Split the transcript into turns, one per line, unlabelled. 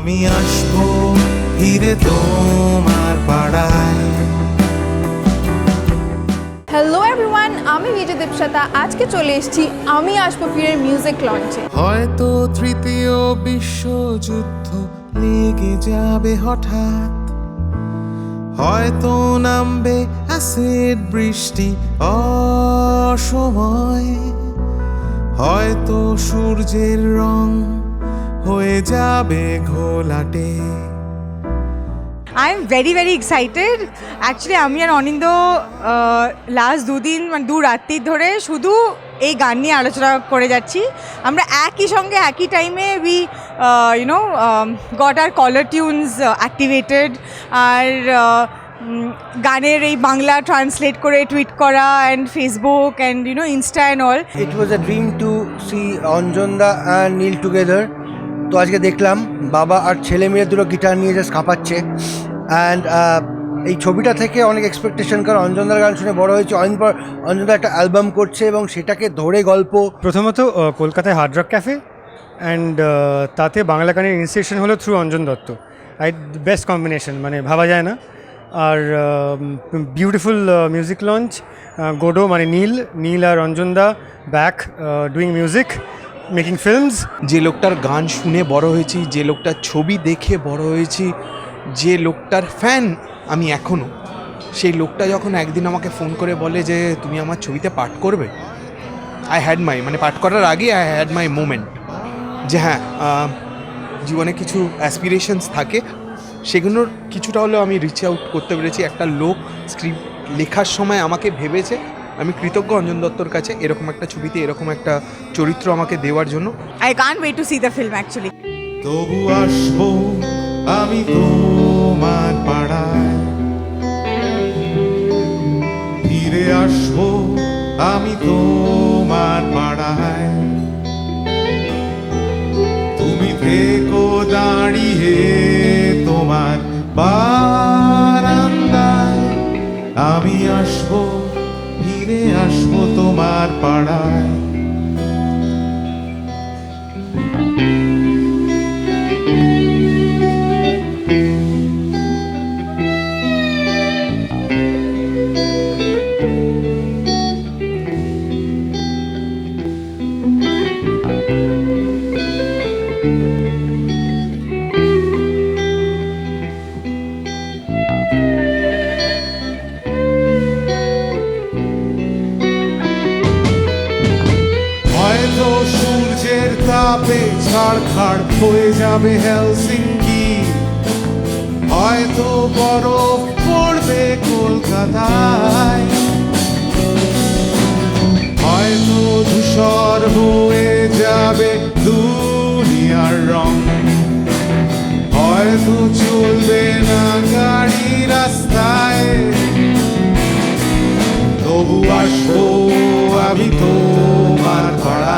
আমি আসব ফিরে তোমার পাড়ায়।
হ্যালো এভরিওয়ান আমি বিজয় দেবসাতা আজকে চলে এসেছি আমি আসব ফিরের মিউজিক লঞ্চে
হয়তো তৃতীয় বিশ্বযুদ্ধ লেগে যাবে হঠাৎ। হয়তো নামবে অ্যাসিড বৃষ্টি অসময়। হয়তো সূর্যের রং হয়ে যাবে ঘোলাটে।
I am very very excited actually আমি আর অনিন্দ লাস্ট দুদিন মানে দু রাত্রি ধরে শুধু এই গান নিয়ে আলোচনা করে যাচ্ছি। আমরা একই সঙ্গে একই টাইমে উই ইউনো গট আর কলার টিউনস অ্যাক্টিভেটেড আর গানের এই বাংলা ট্রান্সলেট করে টুইট করা and Facebook and you know Insta and all
it was a dream to see অঞ্জনদা and Neel together তো আজকে দেখলাম বাবা আর ছেলে মিলে দুটো গিটার নিয়ে জাস্ট কাঁপাচ্ছে। অ্যান্ড এই ছবিটা থেকে অনেক এক্সপেকটেশন কারণ অঞ্জনদার গান শুনে বড় হয়েছে। পর অঞ্জনদা একটা অ্যালবাম করছে এবং সেটাকে ধরে গল্প।
প্রথমত কলকাতায় হার্ড রক ক্যাফে অ্যান্ড তাতে বাংলা গানের ইনস্টিটিউশন হলো through Anjan Dutta. I best combination মানে ভাবা যায় না। আর বিউটিফুল মিউজিক লঞ্চ গোডো মানে নীল নীল আর অঞ্জনদা back doing music making films
যে লোকটার গান শুনে বড় হয়েছি, যে লোকটার ছবি দেখে বড় হয়েছি, যে লোকটার ফ্যান আমি এখনও সেই লোকটা যখন একদিন আমাকে ফোন করে বলে যে, তুমি আমার ছবিতে পাঠ করবে? আই হ্যাড মাই মানে পাঠ করার আগে আই হ্যাড মাই মোমেন্ট যে হ্যাঁ জীবনে কিছু অ্যাসপিরেশনস থাকে। সেগুলোর কিছুটা হলেও আমি রিচ আউট করতে পেরেছি। একটা লোক স্ক্রিপ্ট লেখার সময় আমাকে ভেবেছে। আমি কৃতজ্ঞ অঞ্জন দত্তর কাছে এরকম একটা ছবিতে এরকম একটা চরিত্র আমাকে দেওয়ার জন্য।
I can't wait to see the film actually
তবু আসব আমি তোমার পাড়ায়। ফিরে আসব আমি তোমার পাড়ায়। তুমি থেকো দাঁড়িয়ে তোমার বারান্দায়। আমি আসব তোমার পাড়ায়। সূর্যের তাপে ছাড়খাড় হয়ে যাবে হেলসিঙ্কি। হয়তো বরফ পড়বে কলকাতায়। হয়তো ধূসর হয়ে যাবে দুনিয়ার রং। হয়তো চলবে না গাড়ি রাস্তায়। তবু আসব আমি তোমার পাড়ায়।